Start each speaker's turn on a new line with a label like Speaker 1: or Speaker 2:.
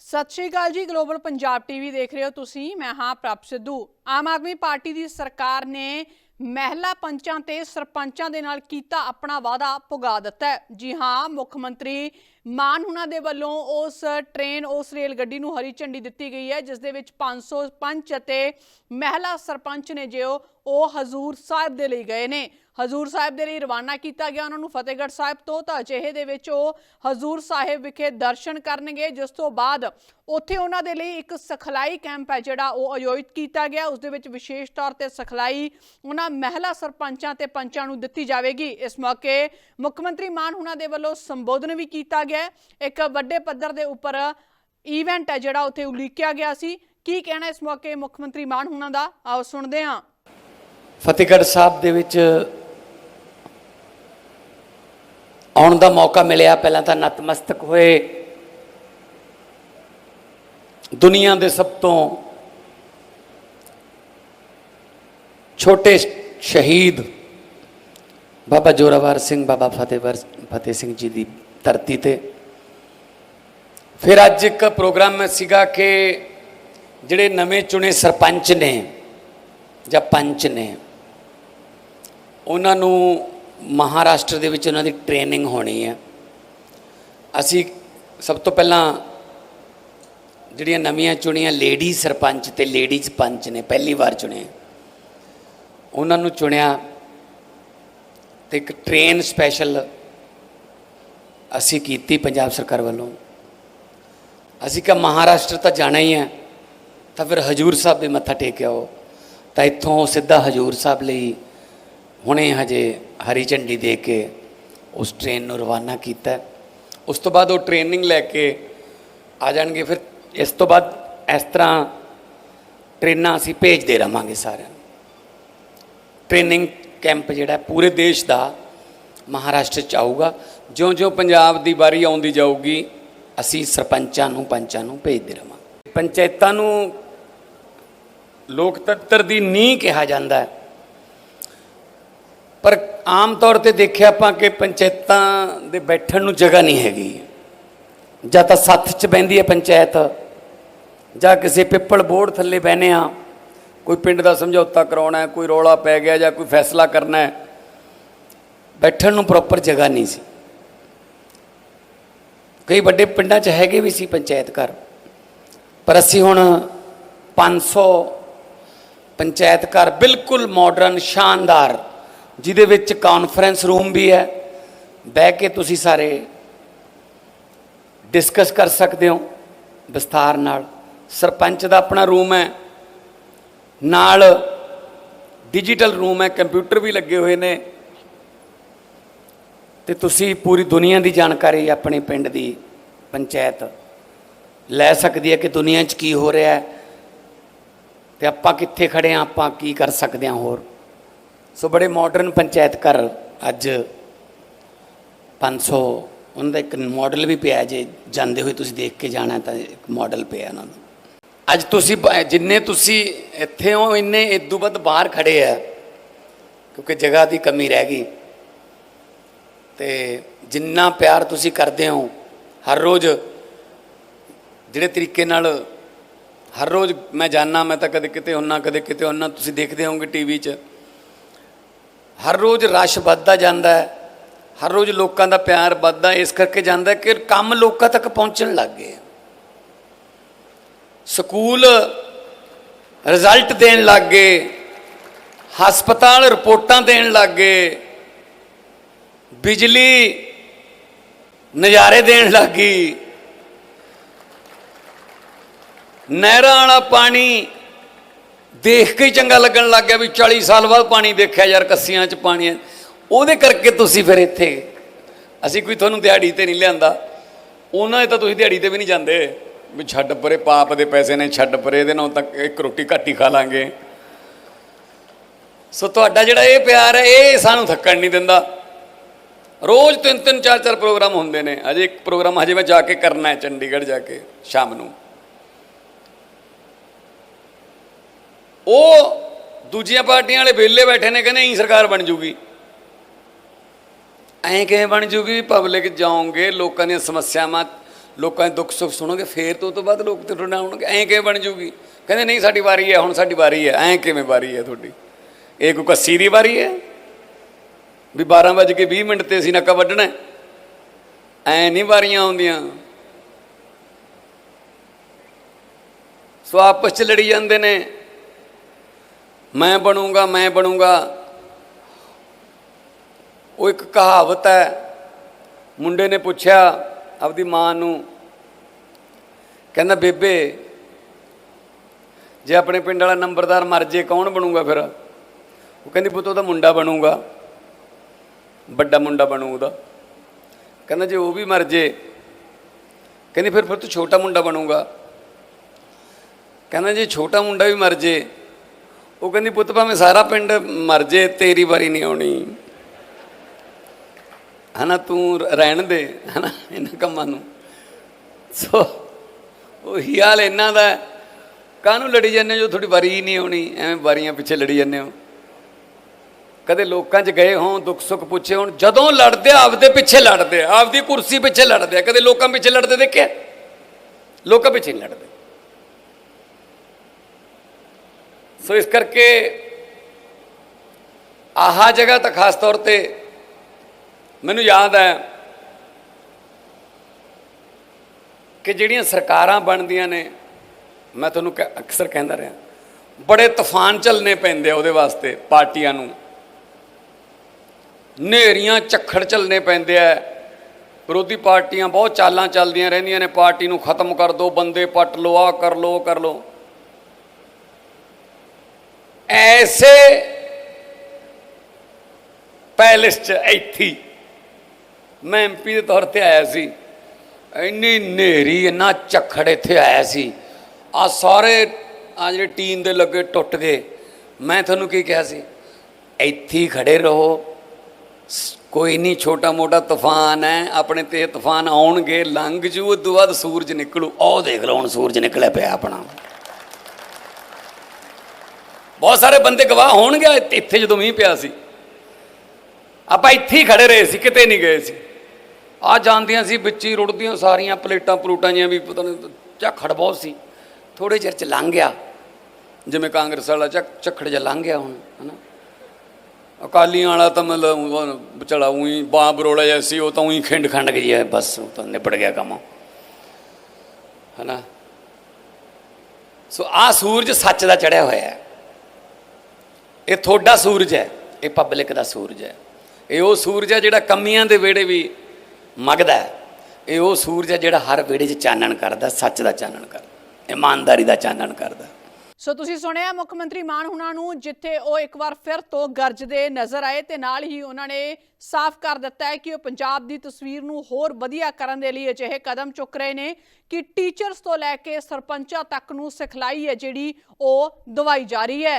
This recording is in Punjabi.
Speaker 1: ਸਤਿ ਸ਼੍ਰੀ ਅਕਾਲ ਜੀ ਗਲੋਬਲ ਪੰਜਾਬ ਟੀਵੀ ਦੇਖ ਰਹੇ ਹੋ ਤੁਸੀਂ। ਮੈਂ ਹਾਂ ਪ੍ਰਭ ਸਿੱਧੂ। ਆਮ ਆਦਮੀ ਪਾਰਟੀ ਦੀ ਸਰਕਾਰ ਨੇ ਮਹਿਲਾ ਪੰਚਾਂ ਤੇ ਸਰਪੰਚਾਂ ਦੇ ਨਾਲ ਕੀਤਾ ਆਪਣਾ ਵਾਅਦਾ ਪੁਗਾ ਦਿੱਤਾ ਜੀ ਹਾਂ, ਮੁੱਖ ਮੰਤਰੀ ਮਾਨ ਹੁਣਾਂ ਦੇ ਵੱਲੋਂ ਉਸ ਟ੍ਰੇਨ, ਉਸ ਰੇਲ ਗੱਡੀ ਨੂੰ ਹਰੀ ਝੰਡੀ ਦਿੱਤੀ ਗਈ ਹੈ, ਜਿਸ ਦੇ ਵਿੱਚ 500 ਪੰਚ ਅਤੇ ਮਹਿਲਾ ਸਰਪੰਚ ਨੇ ਜੋ ਉਹ ਹਜ਼ੂਰ ਸਾਹਿਬ ਦੇ ਲਈ ਗਏ ਨੇ। ਹਜ਼ੂਰ ਸਾਹਿਬ ਦੇ ਲਈ ਰਵਾਨਾ ਕੀਤਾ ਗਿਆ ਉਹਨਾਂ ਨੂੰ ਫਤਿਹਗੜ੍ਹ ਸਾਹਿਬ ਤੋਂ, ਤਾਂ ਅਜਿਹੇ ਦੇ ਵਿੱਚ ਉਹ ਹਜ਼ੂਰ ਸਾਹਿਬ ਵਿਖੇ ਦਰਸ਼ਨ ਕਰਨਗੇ, ਜਿਸ ਤੋਂ ਬਾਅਦ ਉੱਥੇ ਉਹਨਾਂ ਦੇ ਲਈ ਇੱਕ ਸਖਲਾਈ ਕੈਂਪ ਹੈ, ਜਿਹੜਾ ਉਹ ਆਯੋਜਿਤ ਕੀਤਾ ਗਿਆ। ਉਸ ਦੇ ਵਿੱਚ ਵਿਸ਼ੇਸ਼ ਤੌਰ ਤੇ ਸਖਲਾਈ ਉਹਨਾਂ ਮਹਿਲਾ ਸਰਪੰਚਾਂ ਤੇ ਪੰਚਾਂ ਨੂੰ ਦਿੱਤੀ ਜਾਵੇਗੀ। ਇਸ ਮੌਕੇ ਮੁੱਖ ਮੰਤਰੀ ਮਾਨ ਹੁਣਾਂ ਦੇ ਵੱਲੋਂ ਸੰਬੋਧਨ ਵੀ ਕੀਤਾ ਗਿਆ ਇੱਕ ਵੱਡੇ ਪੱਧਰ ਦੇ ਉੱਪਰ ਇਵੈਂਟ ਹੈ ਜਿਹੜਾ ਉੱਥੇ ਉਲੀਕਿਆ ਗਿਆ ਸੀ। ਕੀ ਕਹਿਣਾ ਇਸ ਮੌਕੇ ਮੁੱਖ ਮੰਤਰੀ ਮਾਨ ਹੁਣਾਂ ਦਾ? ਆਓ ਸੁਣਦੇ ਹਾਂ।
Speaker 2: ਫਤਿਹਗੜ੍ਹ ਸਾਹਿਬ ਦੇ ਵਿੱਚ ਆਉਣ ਦਾ ਮੌਕਾ ਮਿਲਿਆ। ਪਹਿਲਾਂ ਤਾਂ ਨਤਮਸਤਕ ਹੋਏ। ਦੁਨੀਆ ਦੇ ਸਭ ਤੋਂ ਛੋਟੇ ਸ਼ਹੀਦ ਬਾਬਾ ਜੋਰਾਵਰ ਸਿੰਘ, ਬਾਬਾ ਫਤਿਹਵਰ, ਫਤਿਹ ਸਿੰਘ ਜੀ ਦੀ ਧਰਤੀ ਤੇ। ਫਿਰ ਅੱਜ ਇੱਕ ਪ੍ਰੋਗਰਾਮ ਸੀਗਾ ਕਿ ਜਿਹੜੇ ਨਵੇਂ ਚੁਣੇ ਸਰਪੰਚ ਨੇ ਜਾਂ ਪੰਚ ਨੇ, ਉਹਨਾਂ ਨੂੰ ਮਹਾਰਾਸ਼ਟਰ ਦੇ ਵਿੱਚ ਉਹਨਾਂ ਦੀ ਟ੍ਰੇਨਿੰਗ ਹੋਣੀ ਹੈ। ਅਸੀਂ ਸਭ ਤੋਂ ਪਹਿਲਾਂ ਜਿਹੜੀਆਂ ਨਵੀਆਂ ਚੁਣੀਆਂ ਲੇਡੀ ਸਰਪੰਚ ਤੇ ਲੇਡੀਜ਼ ਪੰਚ ਨੇ, ਪਹਿਲੀ ਵਾਰ ਚੁਣੇ ਉਹਨਾਂ ਨੂੰ ਚੁਣਿਆ ਤੇ ਇੱਕ ਟ੍ਰੇਨ ਸਪੈਸ਼ਲ ਅਸੀਂ ਕੀਤੀ ਪੰਜਾਬ ਸਰਕਾਰ ਵੱਲੋਂ। ਅਸੀਂ ਕਿਹਾ ਮਹਾਰਾਸ਼ਟਰ ਤਾਂ ਜਾਣਾ ਹੀ ਹੈ, ਤਾਂ ਫਿਰ ਹਜੂਰ ਸਾਹਿਬ ਵੀ ਮੱਥਾ ਟੇਕ ਆਓ। ਤਾਂ ਇੱਥੋਂ ਸਿੱਧਾ ਹਜੂਰ ਸਾਹਿਬ ਲਈ ਹੁਣੇ ਹਜੇ ਹਰੀ ਝੰਡੀ ਦੇ ਕੇ ਉਸ ਟ੍ਰੇਨ ਨੂੰ ਰਵਾਨਾ ਕੀਤਾ। ਉਸ ਤੋਂ ਬਾਅਦ ਉਹ ਟ੍ਰੇਨਿੰਗ ਲੈ ਕੇ ਆ ਜਾਣਗੇ, ਫਿਰ ਇਸ ਤੋਂ ਬਾਅਦ ਇਸ ਤਰ੍ਹਾਂ ਟ੍ਰੇਨਾਂ ਅਸੀਂ ਭੇਜਦੇ ਰਵਾਂਗੇ ਸਾਰਿਆਂ ਨੂੰ। ਟ੍ਰੇਨਿੰਗ ਕੈਂਪ ਜਿਹੜਾ ਪੂਰੇ ਦੇਸ਼ ਦਾ ਮਹਾਰਾਸ਼ਟਰ ਚ ਆਊਗਾ। ਜਿਉਂ-ਜਿਉਂ ਪੰਜਾਬ ਦੀ ਵਾਰੀ ਆਉਂਦੀ ਜਾਊਗੀ, ਅਸੀਂ ਸਰਪੰਚਾਂ ਨੂੰ, ਪੰਚਾਂ ਨੂੰ ਭੇਜਦੇ ਰਵਾਂਗੇ। ਪੰਚਾਇਤਾਂ ਨੂੰ ਲੋਕਤੰਤਰ ਦੀ ਨੀਂਹ ਕਿਹਾ ਜਾਂਦਾ ਹੈ। ਪਰ ਆਮ ਤੌਰ ਤੇ ਦੇਖਿਆ ਆਪਾਂ ਕਿ ਪੰਚਾਇਤਾਂ ਦੇ ਬੈਠਣ ਨੂੰ ਜਗ੍ਹਾ ਨਹੀਂ ਹੈਗੀ। ਜਾਂ ਤਾਂ ਸੱਥ 'ਚ ਬੈੰਦੀ ਹੈ ਪੰਚਾਇਤ, ਜਾਂ ਕਿਸੇ ਪਿੱਪਲ ਬੋਰਡ ਥੱਲੇ ਬਹਿਨੇ ਆ ਕੋਈ ਪਿੰਡ ਦਾ ਸਮਝੌਤਾ ਕਰਾਉਣਾ ਹੈ, ਕੋਈ ਰੌਲਾ ਪੈ ਗਿਆ ਜਾਂ ਕੋਈ ਫੈਸਲਾ ਕਰਨਾ ਹੈ। ਬੈਠਣ ਨੂੰ ਪ੍ਰੋਪਰ ਜਗ੍ਹਾ ਨਹੀਂ ਸੀ। ਕਈ ਵੱਡੇ ਪਿੰਡਾਂ 'ਚ ਹੈਗੇ ਵੀ ਸੀ ਪੰਚਾਇਤ ਘਰ। ਪਰ ਅਸੀਂ ਹੁਣ 500 ਪੰਚਾਇਤ ਘਰ ਬਿਲਕੁਲ ਮਾਡਰਨ ਸ਼ਾਨਦਾਰ, ਜਿਹਦੇ ਵਿੱਚ ਕਾਨਫਰੰਸ ਰੂਮ ਵੀ ਹੈ। ਬਹਿ ਕੇ ਤੁਸੀਂ ਸਾਰੇ ਡਿਸਕਸ ਕਰ ਸਕਦੇ ਹੋ ਵਿਸਥਾਰ ਨਾਲ। ਸਰਪੰਚ ਦਾ ਆਪਣਾ ਰੂਮ ਹੈ। ਨਾਲ ਡਿਜੀਟਲ ਰੂਮ ਹੈ। ਕੰਪਿਊਟਰ ਵੀ ਲੱਗੇ ਹੋਏ ਨੇ। ਤੇ ਤੁਸੀਂ ਪੂਰੀ ਦੁਨੀਆ ਦੀ ਜਾਣਕਾਰੀ ਆਪਣੇ ਪਿੰਡ ਦੀ ਪੰਚਾਇਤ ਲੈ ਸਕਦੀ ਹੈ ਕਿ ਦੁਨੀਆ 'ਚ ਕੀ ਹੋ ਰਿਹਾ ਹੈ ਤੇ ਆਪਾਂ ਕਿੱਥੇ ਖੜੇ ਆ ਆਪਾਂ ਕੀ ਕਰ ਸਕਦੇ ਹਾਂ ਹੋਰ। ਸੋ ਬੜੇ ਮਾਡਰਨ ਪੰਚਾਇਤ ਘਰ ਅੱਜ 500 ਉਹਨਾਂ ਦਾ ਇੱਕ ਮਾਡਲ ਵੀ ਪਿਆ ਜੇ ਜਾਂਦੇ ਹੋਏ ਤੁਸੀਂ ਦੇਖ ਕੇ ਜਾਣਾ ਤਾਂ ਇੱਕ ਮਾਡਲ ਪਿਆ ਉਹਨਾਂ ਦਾ। ਅੱਜ ਤੁਸੀਂ ਬ- ਜਿੰਨੇ ਤੁਸੀਂ ਇੱਥੇ ਹੋ, ਇੰਨੇ ਇਦੋਂ ਵੱਧ ਬਾਹਰ ਖੜੇ ਆ ਕਿਉਂਕਿ ਜਗ੍ਹਾ ਦੀ ਕਮੀ ਰਹਿ ਗਈ। ਤੇ ਜਿੰਨਾ ਪਿਆਰ ਤੁਸੀਂ ਕਰਦੇ ਹੋ, ਹਰ ਰੋਜ਼ ਜਿਹੜੇ ਤਰੀਕੇ ਨਾਲ ਹਰ ਰੋਜ਼ ਮੈਂ ਜਾਣਾ ਮੈਂ ਤਾਂ ਕਦੇ ਕਿਤੇ ਹੁੰਨਾ, ਕਦੇ ਕਿਤੇ ਹੁੰਨਾ, ਤੁਸੀਂ ਦੇਖਦੇ ਹੋਵੋਗੇ ਟੀਵੀ 'ਚ। ਹਰ ਰੋਜ਼ ਰਸ਼ ਵੱਧਦਾ ਜਾਂਦਾ ਹੈ, ਹਰ ਰੋਜ਼ ਲੋਕਾਂ ਦਾ ਪਿਆਰ ਵੱਧਦਾ, ਇਸ ਕਰਕੇ ਜਾਂਦਾ ਕਿ ਕੰਮ ਲੋਕਾਂ ਤੱਕ ਪਹੁੰਚਣ ਲੱਗ ਗਏ ਸਕੂਲ ਰਿਜ਼ਲਟ ਦੇਣ ਲੱਗ ਗਏ, ਹਸਪਤਾਲ ਰਿਪੋਰਟਾਂ ਦੇਣ ਲੱਗ ਗਏ ਬਿਜਲੀ ਨਜ਼ਾਰੇ ਦੇਣ ਲੱਗ। ਗਈ ਨਹਿਰਾਂ ਵਾਲਾ ਪਾਣੀ ਦੇਖ ਕੇ ਹੀ ਚੰਗਾ ਲੱਗਣ ਲੱਗ ਗਿਆ ਵੀ 40 ਸਾਲ ਬਾਅਦ ਪਾਣੀ ਦੇਖਿਆ ਯਾਰ ਕੱਸੀਆਂ 'ਚ ਪਾਣੀ ਹੈ। ਉਹਦੇ ਕਰਕੇ ਤੁਸੀਂ ਫਿਰ ਇੱਥੇ ਅਸੀਂ ਕੋਈ ਤੁਹਾਨੂੰ ਦਿਹਾੜੀ ਤੇ ਨਹੀਂ ਲਿਆਂਦਾ। ਉਹਨਾਂ ਦੇ ਤਾਂ ਤੁਸੀਂ ਦਿਹਾੜੀ ਤੇ ਵੀ ਨਹੀਂ ਜਾਂਦੇ। ਵੀ ਛੱਡ ਪਰੇ, ਪਾਪ ਦੇ ਪੈਸੇ ਨੇ, ਛੱਡ ਪਰੇ, ਇਹਦੇ ਨਾਲ ਤਾਂ ਇੱਕ ਰੋਟੀ ਘੱਟ ਹੀ ਖਾ ਲਾਂਗੇ। ਸੋ ਤੁਹਾਡਾ ਜਿਹੜਾ ਇਹ ਪਿਆਰ ਹੈ, ਇਹ ਸਾਨੂੰ ਥੱਕਣ ਨਹੀਂ ਦਿੰਦਾ। ਰੋਜ਼ ਤਿੰਨ ਤਿੰਨ ਚਾਰ ਚਾਰ ਪ੍ਰੋਗਰਾਮ ਹੁੰਦੇ ਨੇ। ਅਜੇ ਇੱਕ ਪ੍ਰੋਗਰਾਮ ਹਜੇ ਮੈਂ ਜਾ ਕੇ ਕਰਨਾ ਹੈ, ਚੰਡੀਗੜ੍ਹ ਜਾ ਕੇ, ਸ਼ਾਮ ਨੂੰ। ਉਹ ਦੂਜੀਆਂ ਪਾਰਟੀਆਂ ਵਾਲੇ ਵਿਹਲੇ ਬੈਠੇ ਨੇ, ਕਹਿੰਦੇ ਇਹੀ ਸਰਕਾਰ ਬਣ ਜੂਗੀ। ਐਂ ਕਿਵੇਂ ਬਣ ਜੂਗੀ ਪਬਲਿਕ ਜਾਓਗੇ, ਲੋਕਾਂ ਦੀਆਂ ਸਮੱਸਿਆਵਾਂ, ਲੋਕਾਂ ਦੇ ਦੁੱਖ ਸੁੱਖ ਸੁਣੋਗੇ, ਫੇਰ ਤੋਂ ਤੋਂ ਬਾਅਦ ਲੋਕ ਤੁਹਾਡੇ ਨਾਲ ਆਉਣਗੇ। ਐਂ ਕਿਵੇਂ ਬਣ ਜੂਗੀ? ਕਹਿੰਦੇ ਨਹੀਂ, ਸਾਡੀ ਵਾਰੀ ਹੈ, ਹੁਣ ਸਾਡੀ ਵਾਰੀ ਹੈ। ਐਂ ਕਿਵੇਂ ਵਾਰੀ ਹੈ ਤੁਹਾਡੀ? ਇਹ ਕੋਈ ਕੱਸੀ ਦੀ ਵਾਰੀ ਹੈ? ਵੀ 12 ਵਜੇ ਕੇ 20 ਮਿੰਟ ਤੇ ਅਸੀਂ ਨੱਕਾ ਵੱਢਣਾ ਹੈ। ਐਂ ਨਹੀਂ ਵਾਰੀਆਂ ਆਉਂਦੀਆਂ। ਸੋ ਆਪਸ ਚ ਲੜੀ ਜਾਂਦੇ ਨੇ। ਮੈਂ ਬਣੂੰਗਾ ਮੈਂ ਬਣੂੰਗਾ। ਉਹ ਇੱਕ ਕਹਾਵਤ ਹੈ। ਮੁੰਡੇ ਨੇ ਪੁੱਛਿਆ ਆਪਦੀ ਮਾਂ ਨੂੰ, ਕਹਿੰਦਾ, ਬੇਬੇ, ਜੇ ਆਪਣੇ ਪਿੰਡ ਵਾਲਾ ਨੰਬਰਦਾਰ ਮਰ ਜੇ, ਕੌਣ ਬਣੂਗਾ ਫਿਰ? ਉਹ ਕਹਿੰਦੀ, ਪੁੱਤ ਉਹਦਾ ਮੁੰਡਾ ਬਣੂਗਾ। ਵੱਡਾ ਮੁੰਡਾ ਬਣੂ ਉਹਦਾ। ਕਹਿੰਦਾ ਜੇ ਉਹ ਵੀ ਮਰ ਜੇ, ਕਹਿੰਦੀ ਫਿਰ ਫਿਰ ਤੂੰ ਛੋਟਾ ਮੁੰਡਾ ਬਣੂਗਾ। ਕਹਿੰਦਾ ਜੇ ਛੋਟਾ ਮੁੰਡਾ ਵੀ ਮਰ ਜੇ, ਉਹ ਕਹਿੰਦੀ ਪੁੱਤ ਭਾਵੇਂ ਸਾਰਾ ਪਿੰਡ ਮਰ ਜੇ, ਤੇਰੀ ਵਾਰੀ ਨਹੀਂ ਆਉਣੀ। ਹਨਾ, ਤੂੰ ਰਹਿਣ ਦੇ, ਹਨਾ, ਇਹਨਾਂ ਕੰਮਾਂ ਨੂੰ। ਸੋ, ਉਹੀ ਹਾਲ ਇਹਨਾਂ ਦਾ। ਹੈ। ਕਾਹਨੂੰ ਲੜੀ ਜਾਂਦੇ ਹੋ ਜੋ ਤੁਹਾਡੀ ਵਾਰੀ ਹੀ ਨਹੀਂ ਆਉਣੀ? ਐਵੇਂ ਵਾਰੀਆਂ ਪਿੱਛੇ ਲੜੀ ਜਾਂਦੇ ਹੋ। ਕਦੇ ਲੋਕਾਂ 'ਚ ਗਏ ਹੋਣ ਦੁੱਖ ਸੁੱਖ ਪੁੱਛੇ ਹੋਣ ਜਦੋਂ ਲੜਦੇ ਆ, ਆਪਦੇ ਪਿੱਛੇ ਲੜਦੇ ਆ, ਆਪਦੀ ਕੁਰਸੀ ਪਿੱਛੇ ਲੜਦੇ ਆ। ਕਦੇ ਲੋਕਾਂ ਪਿੱਛੇ ਲੜਦੇ ਦੇਖਿਆ ਲੋਕਾਂ ਪਿੱਛੇ ਨਹੀਂ ਲੜਦੇ ਸੋ ਇਸ ਕਰਕੇ ਆਹਾ ਜਗ੍ਹਾ ਤਾਂ ਖਾਸ ਤੌਰ ਤੇ ਮੈਨੂੰ ਯਾਦ ਹੈ ਕਿ ਜਿਹੜੀਆਂ ਸਰਕਾਰਾਂ ਬਣਦੀਆਂ ਨੇ ਮੈਂ ਤੁਹਾਨੂੰ ਕ- ਅਕਸਰ ਕਹਿੰਦਾ ਰਿਹਾ ਬੜੇ ਤੂਫਾਨ ਚੱਲਨੇ ਪੈਂਦੇ ਆ ਉਹਦੇ ਵਾਸਤੇ ਪਾਰਟੀਆਂ ਨੂੰ ਨੇਰੀਆਂ ਝੱਖੜ ਚੱਲਨੇ ਪੈਂਦੇ ਆ ਵਿਰੋਧੀ ਪਾਰਟੀਆਂ ਬਹੁਤ ਚਾਲਾਂ ਚੱਲਦੀਆਂ ਰਹਿੰਦੀਆਂ ਨੇ, ਪਾਰਟੀ ਨੂੰ ਖਤਮ ਕਰ ਦਿਓ ਬੰਦੇ ਪੱਟ ਲਓ ਆ ਕਰ ਲਓ, ਉਹ ਕਰ ਲਓ। ਐਸੇ ਪੈਲਸ ਚ ਇੱਥੇ ਹੀ ਮੈਂ ਐਮਪੀ ਦੇ ਤੌਰ ਤੇ ਆਇਆ ਸੀ। ਇੰਨੀ ਨੇਰੀ ਇੰਨਾ ਝੱਖੜ ਇੱਥੇ ਆਇਆ ਸੀ। ਆ ਸਾਰੇ ਆ ਜਿਹੜੇ ਟੀਮ ਦੇ ਲੱਗੇ ਟੁੱਟ ਗਏ। ਮੈਂ ਤੁਹਾਨੂੰ ਕੀ ਕਿਹਾ ਸੀ? ਇੱਥੇ ਹੀ ਖੜੇ ਰਹੋ। ਕੋਈ ਨਹੀਂ, ਛੋਟਾ ਮੋਟਾ ਤੂਫਾਨ ਹੈ, ਆਪਣੇ ਤੇ ਤੂਫਾਨ ਆਉਣਗੇ, ਲੰਘ ਜੂ ਉਦੋਂ ਬਾਅਦ ਸੂਰਜ ਨਿਕਲੂ। ਉਹ ਦੇਖ ਲਓ ਹੁਣ ਸੂਰਜ ਨਿਕਲਿਆ ਪਿਆ ਆਪਣਾ। ਬਹੁਤ ਸਾਰੇ ਬੰਦੇ ਗਵਾਹ ਹੋਣਗੇ, ਇੱਥੇ- ਜਦੋਂ ਮੀਂਹ ਪਿਆ ਸੀ। ਆਪਾਂ ਇੱਥੇ ਹੀ ਖੜੇ ਰਹੇ ਸੀ, ਕਿਤੇ ਨਹੀਂ ਗਏ ਸੀ। ਆ ਜਾਂਦੀਆਂ ਸੀ, ਵਿੱਚ ਹੀ ਰੁੜਦੀਆਂ ਸਾਰੀਆਂ ਪਲੇਟਾਂ ਪਲੂਟਾਂ ਜਿਹੀਆਂ ਵੀ, ਪਤਾ ਨਹੀਂ, ਝੱਖੜ ਬਹੁਤ ਸੀ। ਥੋੜੇ ਚਿਰ ਚ ਲੰਘ ਗਿਆ। ਜਿਵੇਂ ਕਾਂਗਰਸ ਵਾਲਾ ਝੱਖੜ ਜਿਹਾ ਲੰਘ ਗਿਆ ਹੁਣ, ਹਨਾ। ਅਕਾਲੀਆਂ ਵਾਲਾ ਤਾਂ ਮਤਲਬ ਵਿਚਾਲਾ ਉਹੀ ਬਾਂ ਬਰੋਲਾ ਜਿਹਾ ਸੀ, ਉਹ ਤਾਂ ਉਹੀ ਖਿੰਡ ਖੰਡ ਗਈ ਹੈ, ਬਸ ਉਹ ਤਾਂ ਨਿਬੜ ਗਿਆ ਕੰਮ। ਹਨਾ? ਸੋ ਆ ਸੂਰਜ ਸੱਚ ਦਾ ਚੜਿਆ ਹੋਇਆ ਹੈ। ਇਹ ਤੁਹਾਡਾ ਸੂਰਜ ਹੈ, ਇਹ ਪਬਲਿਕ ਦਾ ਸੂਰਜ ਹੈ। ਇਹ ਉਹ ਸੂਰਜ ਹੈ ਜਿਹੜਾ ਕਮੀਆਂ ਦੇ ਵੇੜੇ ਵੀ ਮਗਦਾ ਹੈ। ਇਹ ਉਹ ਸੂਰਜ ਹੈ ਜਿਹੜਾ ਹਰ ਵੇੜੇ 'ਚ ਚਾਨਣ ਕਰਦਾ, ਸੱਚ ਦਾ ਚਾਨਣ ਕਰਦਾ, ਇਮਾਨਦਾਰੀ ਦਾ ਚਾਨਣ ਕਰਦਾ।
Speaker 1: ਸੋ ਤੁਸੀਂ ਸੁਣਿਆ ਮੁੱਖ ਮੰਤਰੀ ਮਾਨ ਹੁਣਾਂ ਨੂੰ, ਜਿੱਥੇ ਉਹ ਇੱਕ ਵਾਰ ਫਿਰ ਤੋਂ ਗਰਜਦੇ ਨਜ਼ਰ ਆਏ ਤੇ ਨਾਲ ਹੀ ਉਹਨਾਂ ਨੇ ਸਾਫ਼ ਕਰ ਦਿੱਤਾ ਹੈ ਕਿ ਉਹ ਪੰਜਾਬ ਦੀ ਤਸਵੀਰ ਨੂੰ ਹੋਰ ਵਧੀਆ ਕਰਨ ਦੇ ਲਈ ਅਜਿਹੇ ਕਦਮ ਚੁੱਕ ਰਹੇ ਨੇ ਕਿ ਟੀਚਰਸ ਤੋਂ ਲੈ ਕੇ ਸਰਪੰਚਾਂ ਤੱਕ ਨੂੰ ਸਿਖਲਾਈ ਹੈ ਜਿਹੜੀ ਉਹ ਦਵਾਈ ਜਾ ਰਹੀ ਹੈ।